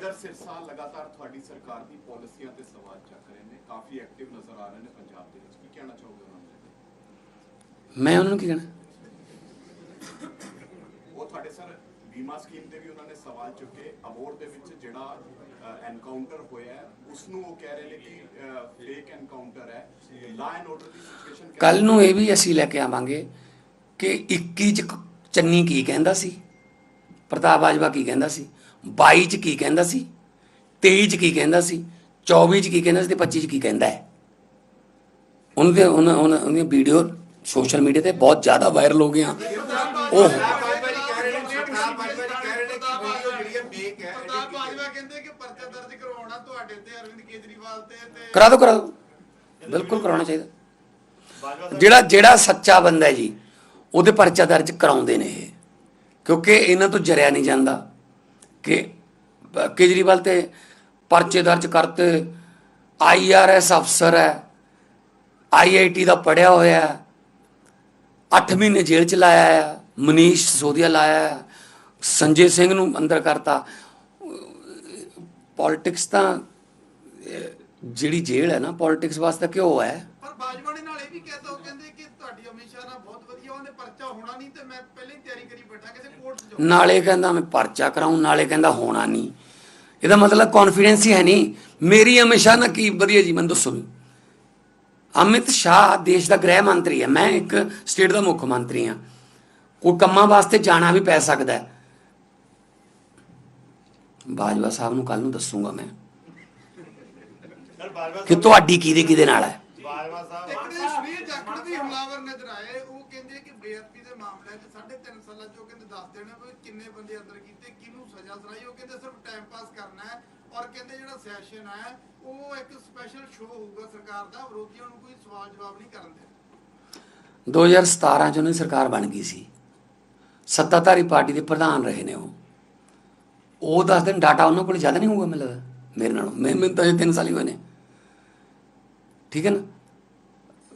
ਇਧਰ ਸਿਰਸਾ ਲਗਾਤਾਰ ਤੁਹਾਡੀ ਸਰਕਾਰ ਦੀ ਪਾਲਿਸੀਆਂ ਤੇ ਸਵਾਲ ਚੱਕ ਰਹੇ ਨੇ ਕਾਫੀ ਐਕਟਿਵ ਨਜ਼ਰ ਆ ਰਹੇ ਨੇ ਪੰਜਾਬ ਦੇ ਵਿੱਚ। ਕੀ ਕਹਿਣਾ ਚਾਹੋਗੇ ਉਹਨਾਂ ਨੂੰ? ਮੈਂ ਉਹਨਾਂ ਨੂੰ ਕੀ ਕਹਿਣਾ? ਉਹ ਤੁਹਾਡੇ ਸਰ ਬੀਮਾ ਸਕੀਮ ਤੇ ਵੀ ਉਹਨਾਂ ਨੇ ਸਵਾਲ ਚੁੱਕੇ ਅਬੋਰ ਦੇ ਵਿੱਚ ਜਿਹੜਾ ਐਨਕਾਊਂਟਰ ਹੋਇਆ ਉਸ ਨੂੰ ਉਹ ਕਹਿ ਰਹੇ ਨੇ ਕਿ ਫੇਕ ਐਨਕਾਊਂਟਰ ਹੈ। Law and order the situation ਕੱਲ ਨੂੰ ਇਹ ਵੀ ਅਸੀਂ ਲੈ ਕੇ ਆਵਾਂਗੇ ਕਿ 21 ਚ ਚੰਨੀ ਕੀ ਕਹਿੰਦਾ ਸੀ? ਪ੍ਰਤਾਪ ਬਾਜਵਾ ਕੀ ਕਹਿੰਦਾ ਸੀ? 22 ਚ ਕੀ ਕਹਿੰਦਾ ਸੀ? 23 ਚ ਕੀ ਕਹਿੰਦਾ ਸੀ? 24 ਚ ਕੀ ਕਹਿੰਦਾ ਸੀ ਤੇ 25 ਚ ਕੀ ਕਹਿੰਦਾ ਹੈ? ਉਹਨਾਂ ਦੇ ਉਹਨਾਂ ਦੀਆਂ ਵੀਡੀਓ ਸੋਸ਼ਲ ਮੀਡੀਆ ਤੇ ਬਹੁਤ ਜ਼ਿਆਦਾ ਵਾਇਰਲ ਹੋ ਗਈਆਂ। ਉਹ ਕਰਾ ਦਿਓ ਕਰਾ ਦਿਓ। ਬਿਲਕੁਲ ਕਰਾਉਣਾ ਚਾਹੀਦਾ। ਜਿਹੜਾ ਜਿਹੜਾ ਸੱਚਾ ਬੰਦਾ ਹੈ ਜੀ, ਉਹਦੇ ਪਰਚਾ ਦਰਜ ਕਰਾਉਂਦੇ ਨੇ ਇਹ। ਕਿਉਂਕਿ ਇਹਨਾਂ ਤੋਂ ਜਰਿਆ ਨਹੀਂ ਜਾਂਦਾ। ਕਿ ਕੇਜਰੀਵਾਲ ਤੇ ਪਰਚੇ ਦਰਜ ਕਰਤੇ। ਆਈਆਰਐਸ ਅਫਸਰ ਹੈ। ਆਈਆਈਟੀ ਦਾ ਪੜਿਆ ਹੋਇਆ ਹੈ। 8 ਮਹੀਨੇ ਜੇਲ੍ਹ ਚ ਲਾਇਆ ਹੈ। ਮਨੀਸ਼ ਸੋਦੀਆ ਲਾਇਆ ਹੈ। ਸੰਜੇ ਸਿੰਘ ਨੂੰ ਅੰਦਰ ਕਰਤਾ। ਪੋਲਿਟਿਕਸ ਤਾਂ ਜਿਹੜੀ ਜੇਲ੍ਹ ਹੈ ਨਾ, ਪੋਲਿਟਿਕਸ ਵਾਸਤੇ ਕਿਉਂ ਹੈ। ਪਰ ਬਾਜਵਾ ਇਹ ਵੀ ਕਹਿਤਾ ਉਹ ਕਹਿੰਦੇ ਕਿ ਤੁਹਾਡੀ ਅਮਿਤ ਨਾਲ ਬਹੁਤ ਵਧੀਆ ਉਹਨੇ ਪਰਚਾ ਹੋਣਾ ਨਹੀਂ ਤੇ ਮੈਂ ਪਹਿਲਾਂ ਹੀ ਤਿਆਰੀ ਕਰੀ ਬੈਠਾ ਕਿਸੇ ਕੋਰਟ 'ਚ ਜਾਊਂ। ਨਾਲੇ ਕਹਿੰਦਾ ਮੈਂ ਪਰਚਾ ਕਰਾਉਂ ਨਾਲੇ ਕਹਿੰਦਾ ਹੋਣਾ ਨਹੀਂ। ਇਹਦਾ ਮਤਲਬ ਕੌਨਫੀਡੈਂਸ ਹੀ ਹੈ ਨਹੀਂ। ਮੇਰੀ ਹਮੇਸ਼ਾ ਨਾ ਕੀ ਵਧੀਆ ਜੀ ਮੈਨੂੰ ਦੱਸੋ ਵੀ। ਅਮਿਤ ਸ਼ਾਹ ਦੇਸ਼ ਦਾ ਗ੍ਰਹਿ ਮੰਤਰੀ ਹੈ ਮੈਂ ਇੱਕ ਸਟੇਟ ਦਾ ਮੁੱਖ ਮੰਤਰੀ ਹਾਂ। ਕੋਈ ਕੰਮਾਂ ਵਾਸਤੇ ਜਾਣਾ ਵੀ ਪੈ ਸਕਦਾ ਹੈ। ਬਾਜਵਾ ਸਾਹਿਬ ਨੂੰ ਕੱਲ ਨੂੰ ਦੱਸੂਗਾ ਮੈਂ ਸਰ ਬਾਜਵਾ ਕਿ ਤੁਹਾਡੀ ਕਿਹਦੇ ਕਿਹਦੇ ਨਾਲ ਹੈ। ਬਾਜਵਾ ਸਾਹਿਬ ਦੇ ਵੀ ਹਮਲਾਵਰ ਨਜ਼ਰ ਆਏ ਉਹ ਕਹਿੰਦੇ ਕਿ ਬੇਅਦਬੀ ਦੇ ਮਾਮਲੇ 'ਚ 3.5 ਸਾਲਾਂ 'ਚ ਉਹ ਕਹਿੰਦੇ ਦੱਸ ਦੇਣਾ ਵੀ ਕਿੰਨੇ ਬੰਦੇ ਅੰਦਰ ਕੀਤੇ ਕਿਹਨੂੰ ਸਜ਼ਾ ਸੁਣਾਈ ਉਹ ਕਹਿੰਦੇ ਸਿਰਫ ਟਾਈਮ ਪਾਸ ਕਰਨਾ ਹੈ ਔਰ ਕਹਿੰਦੇ ਜਿਹੜਾ ਸੈਸ਼ਨ ਹੈ ਉਹ ਇੱਕ ਸਪੈਸ਼ਲ ਸ਼ੋਅ ਹੋਊਗਾ ਸਰਕਾਰ ਦਾ ਵਿਰੋਧੀਆਂ ਨੂੰ ਕੋਈ ਸਵਾਲ ਜਵਾਬ ਨਹੀਂ ਕਰਨ ਦੇ 2017 ਚ ਉਹਨਾਂ ਦੀ ਸਰਕਾਰ ਬਣ ਗਈ ਸੀ। ਸੱਤਾਧਾਰੀ ਪਾਰਟੀ ਦੇ ਪ੍ਰਧਾਨ ਰਹੇ ਨੇ ਉਹ। ਉਹ ਦੱਸ ਦਿਨ ਡਾਟਾ ਉਹਨਾਂ ਕੋਲ ਜ਼ਿਆਦਾ ਨਹੀਂ ਹੋਊਗਾ ਮੈਨੂੰ ਲੱਗਦਾ। ਮੇਰੇ ਨਾਲੋਂ ਮੈਂ ਮੈਨੂੰ ਤਾਂ ਇਹ 3 ਸਾਲ ਹੀ ਹੋਏ ਨੇ। ਠੀਕ ਹੈ ਨਾ?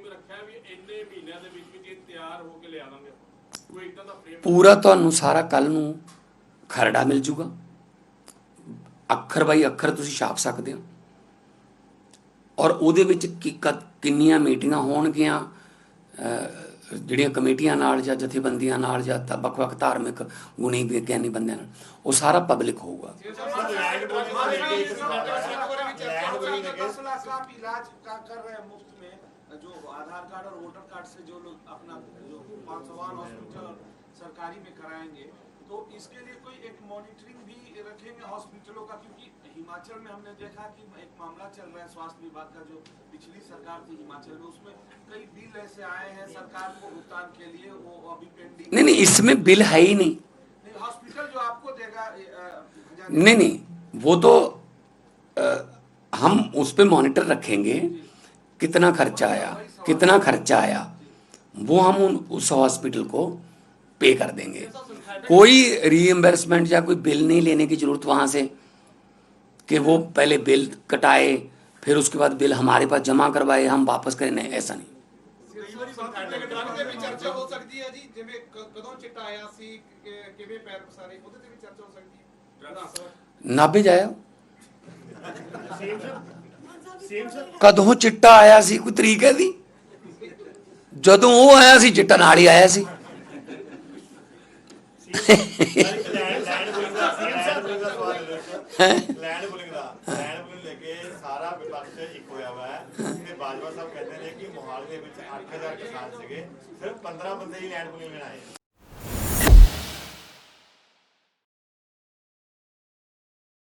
ਟਾਈਮ ਰੱਖਿਆ ਵੀ ਇੰਨੇ ਮਹੀਨਿਆਂ ਦੇ ਵਿੱਚ ਵਿੱਚ ਇਹ ਤਿਆਰ ਹੋ ਕੇ ਲਿਆ ਦਾਂਗੇ ਕੋਈ ਇਦਾਂ ਦਾ ਫਰੇਮ ਪੂਰਾ ਤੁਹਾਨੂੰ ਸਾਰਾ ਕੱਲ ਨੂੰ ਖਰੜਾ ਮਿਲ ਜੂਗਾ ਅੱਖਰ ਬਾਈ ਅੱਖਰ ਤੁਸੀਂ ਛਾਪ ਸਕਦੇ ਹੋ ਔਰ ਉਹਦੇ ਵਿੱਚ ਕੀ ਕਿੰਨੀਆਂ ਮੀਟਿੰਗਾਂ ਹੋਣਗੀਆਂ ਜਿਹੜੀਆਂ ਕਮੇਟੀਆਂ ਨਾਲ ਜਾਂ ਜਥੇਬੰਦੀਆਂ ਨਾਲ ਜਾਂ ਵੱਖ-ਵੱਖ ਧਾਰਮਿਕ ਗੁਣੀ ਵਿਗਿਆਨੀ ਬੰਦਿਆਂ ਨਾਲ ਉਹ ਸਾਰਾ ਪਬਲਿਕ ਹੋਊਗਾ जो आधार कार्ड और वोटर कार्ड से जो लोग अपना जो पाँच सवाल हॉस्पिटल सरकारी में कराएँगे तो इसके लिए कोई एक मॉनिटरिंग भी रखेंगे हॉस्पिटलों का? क्योंकि हिमाचल में हमने देखा कि एक मामला चल रहा है स्वास्थ्य विभाग का जो पिछली सरकार थी हिमाचल में उसमें कई बिल ऐसे आए हैं सरकार को भुगतान के लिए वो अभी पेंडिंग नहीं नहीं इसमें बिल है ही नहीं। हॉस्पिटल जो आपको देगा नहीं नहीं वो तो अ, हम उस पर मॉनिटर रखेंगे। कितना खर्चा आया कितना खर्चा आया वो हम उन उस हॉस्पिटल को पे कर देंगे कोई रीएम्बर्समेंट या कोई बिल नहीं लेने की जरूरत वहां से कि वो पहले बिल कटाए फिर उसके बाद बिल हमारे पास जमा करवाए हम वापस करें नहीं ऐसा नहीं ਉਹਦੇ ਵੀ ਚਰਚਾ ਹੋ ਸਕਦੀ ਹੈ ਜੀ ਜਿਵੇਂ ਕ- ਕਦੋਂ ਚਿੱਟਾ ਆਇਆ ਸੀ ਕਿ- ਕਿਵੇਂ ਪੈਰ ਪਸਾਰੇ ਉਹਦੇ ਤੇ ਵੀ ਚਰਚਾ ਹੋ ਸਕਦੀ ਹੈ ਪ੍ਰਧਾਨ ਸਾਹਿਬ ਨਾਭੇ ਜਾਇਆ ਕਦੋਂ ਚਿੱਟਾ ਆਇਆ ਸੀ? ਕੋਈ ਤਰੀਕ ਹੈ ਦੀ ਜਦੋਂ ਉਹ ਆਇਆ ਸੀ ਚਿੱਟਾ ਨਾਲ ਹੀ ਆਇਆ ਸੀ। ਲੈਂਡ ਬੁਲਿੰਗ ਦਾ ਲੈਂਡ ਬੁਲਿੰਗ ਦਾ ਸਵਾਲ ਲੈਂਡ ਬੁਲਿੰਗ ਦਾ ਲੈਂਡ ਬੁਲਿੰਗ ਲੈ ਕੇ ਸਾਰਾ ਵਿਪਕਸ਼ ਇੱਕ ਹੋਇਆ ਵਾ। ਹੈ ਤੇ ਬਾਜਵਾ ਸਾਹਿਬ ਕਹਿੰਦੇ ਨੇ ਕਿ ਮੋਹਾਲੀ ਦੇ ਵਿੱਚ 8000 ਕਿਸਾਨ ਸੀਗੇ। ਸਿਰਫ 15 ਬੰਦੇ ਹੀ ਲੈਂਡ ਬੁਲਿੰਗ ਲੈਣ ਆਏ।